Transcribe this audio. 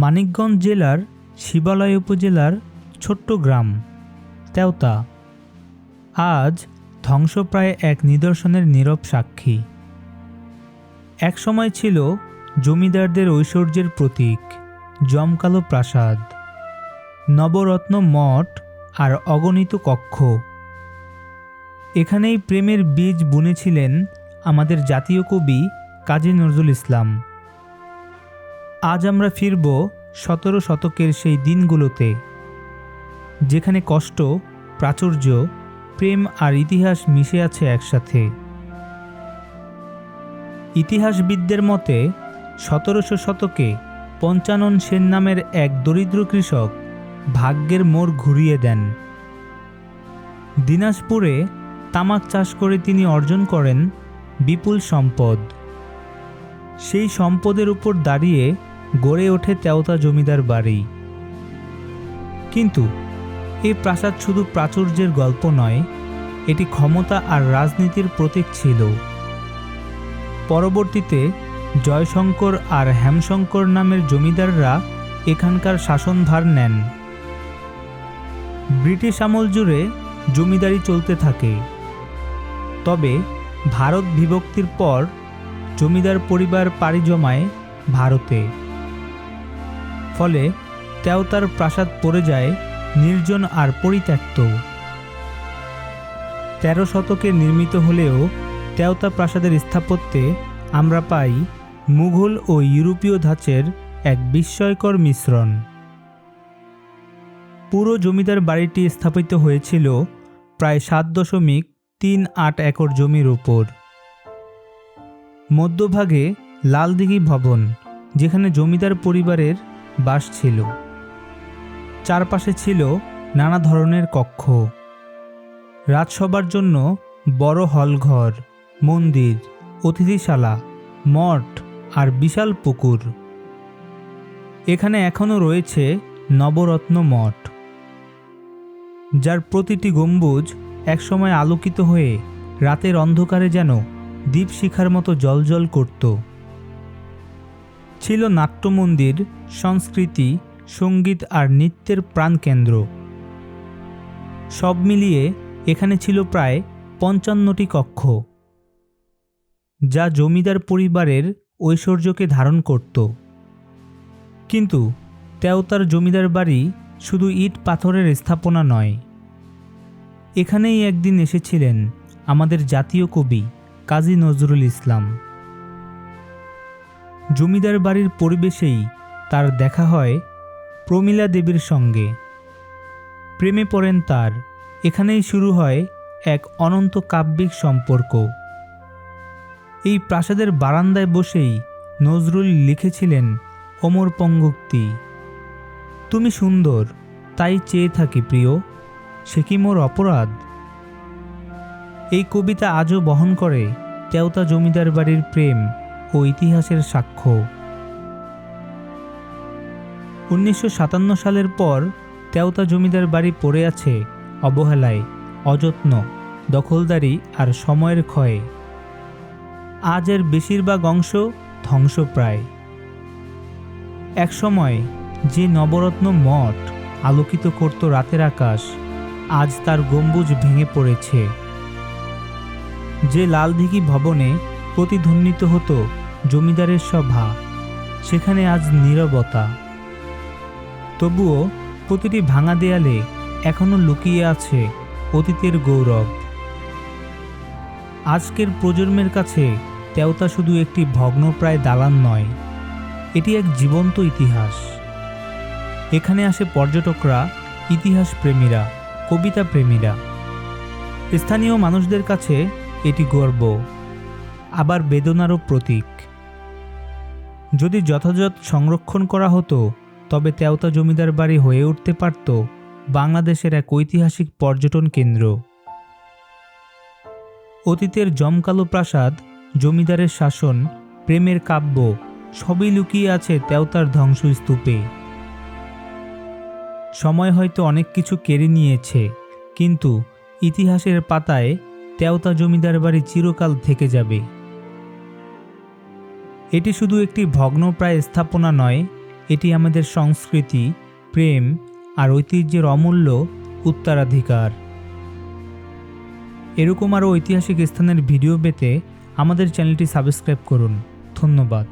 মানিকগঞ্জ জেলার শিবালয় উপজেলার ছোট্ট গ্রাম, তেওতা। আজ ধ্বংসপ্রায় এক নিদর্শনের নীরব সাক্ষী। একসময় ছিল জমিদারদের ঐশ্বর্যের প্রতীক, জমকালো প্রাসাদ। নবরত্ন মঠ আর অগণিত কক্ষ। এখানেই প্রেমের বীজ বুনেছিলেন আমাদের জাতীয় কবি কাজী নজরুল ইসলাম। আজ আমরা ফিরব সতেরো শতকের সেই দিনগুলোতে, যেখানে কষ্ট, প্রাচুর্য, প্রেম আর ইতিহাস মিশে আছে একসাথে। ইতিহাসবিদদের মতে, সতেরোশো শতকে পঞ্চানন সেন নামের এক দরিদ্র কৃষক ভাগ্যের মোড় ঘুরিয়ে দেন। দিনাজপুরে তামাক চাষ করে তিনি অর্জন করেন বিপুল সম্পদ। সেই সম্পদের উপর দাঁড়িয়ে গড়ে ওঠে তেওতা জমিদার বাড়ি। কিন্তু এই প্রাসাদ শুধু প্রাচুর্যের গল্প নয়, এটি ক্ষমতা আর রাজনীতির প্রতীক ছিল। পরবর্তীতে জয়শঙ্কর আর হেমশঙ্কর নামের জমিদাররা এখানকার শাসনভার নেন। ব্রিটিশ আমল জুড়ে জমিদারি চলতে থাকে। তবে ভারত বিভক্তির পর জমিদার পরিবার পাড়ি জমায় ভারতে। ফলে তেওতার প্রাসাদ পড়ে যায় নির্জন আর পরিত্যক্ত। তেরো শতকে নির্মিত হলেও তেওতা প্রাসাদের স্থাপত্যে আমরা পাই মুঘল ও ইউরোপীয় ধাঁচের এক বিস্ময়কর মিশ্রণ। পুরো জমিদার বাড়িটি স্থাপিত হয়েছিল প্রায় সাত দশমিক তিন আট একর জমির উপর। মধ্যভাগে লালদিঘি ভবন, যেখানে জমিদার পরিবারের বাস ছিল। চারপাশে ছিল নানা ধরনের কক্ষ। রাজসভার জন্য বড় হলঘর, মন্দির, অতিথিশালা, মঠ আর বিশাল পুকুর। এখানে এখনও রয়েছে নবরত্ন মঠ, যার প্রতিটি গম্বুজ একসময় আলোকিত হয়ে রাতের অন্ধকারে যেন দীপশিখার মতো জলজল করত। ছিল নাট্যমন্দির, সংস্কৃতি, সংগীত আর নৃত্যের প্রাণকেন্দ্র। সব মিলিয়ে এখানে ছিল প্রায় পঞ্চান্নটি কক্ষ, যা জমিদার পরিবারের ঐশ্বর্যকে ধারণ করত। কিন্তু তেওতার জমিদার বাড়ি শুধু ইট পাথরের স্থাপনা নয়। এখানেই একদিন এসেছিলেন আমাদের জাতীয় কবি কাজী নজরুল ইসলাম। জমিদার বাড়ির পরিবেশেই তার দেখা হয় প্রমীলা দেবীর সঙ্গে। প্রেমে পড়েন তার। এখানেই শুরু হয় এক অনন্ত কাব্যিক সম্পর্ক। এই প্রাসাদের বারান্দায় বসেই নজরুল লিখেছিলেন অমর পঙ্গুক্তি, তুমি সুন্দর, তাই চেয়ে থাকি প্রিয়, সে কি মোর অপরাধ? এই কবিতা আজও বহন করে তেওতা জমিদার বাড়ির প্রেম। ও ইতিহাসের সাক্ষ্য। উনিশশো সাতান্ন সালের পর তেওতা জমিদার বাড়ি পড়ে আছে অবহেলায়, অযত্ন, দখলদারি আর সময়ের ক্ষয়ে। আজ এর বেশিরভাগ অংশ ধ্বংসপ্রায়। একসময় যে নবরত্ন মঠ আলোকিত করত রাতের আকাশ, আজ তার গম্বুজ ভেঙে পড়েছে। যে লালদিঘি ভবনে প্রতিধ্বনিত হতো জমিদারের সভা, সেখানে আজ নীরবতা। তবুও প্রতিটি ভাঙা দেয়ালে এখনও লুকিয়ে আছে অতীতের গৌরব। আজকের প্রজন্মের কাছে তেওতা শুধু একটি ভগ্নপ্রায় দালান নয়, এটি এক জীবন্ত ইতিহাস। এখানে আসে পর্যটকরা ইতিহাস প্রেমীরা কবিতা প্রেমীরা স্থানীয় মানুষদের কাছে এটি গর্ব, আবার বেদনারও প্রতীক। যদি যথাযথ সংরক্ষণ করা হতো, তবে তেওতা জমিদার বাড়ি হয়ে উঠতে পারত বাংলাদেশের এক ঐতিহাসিক পর্যটন কেন্দ্র। অতীতের জমকালো প্রাসাদ, জমিদারের শাসন, প্রেমের কাব্য, সবই লুকিয়ে আছে তেওতার ধ্বংসস্তূপে। সময় হয়তো অনেক কিছু কেড়ে নিয়েছে, কিন্তু ইতিহাসের পাতায় তেওতা জমিদার বাড়ি চিরকাল থেকে যাবে। এটি শুধু একটি ভগ্নপ্রায় স্থাপনা নয়, এটি আমাদের সংস্কৃতি, প্রেম আর ঐতিহ্যের অমূল্য উত্তরাধিকার। এরকম আরও ঐতিহাসিক স্থানের ভিডিও পেতে আমাদের চ্যানেলটি সাবস্ক্রাইব করুন। ধন্যবাদ।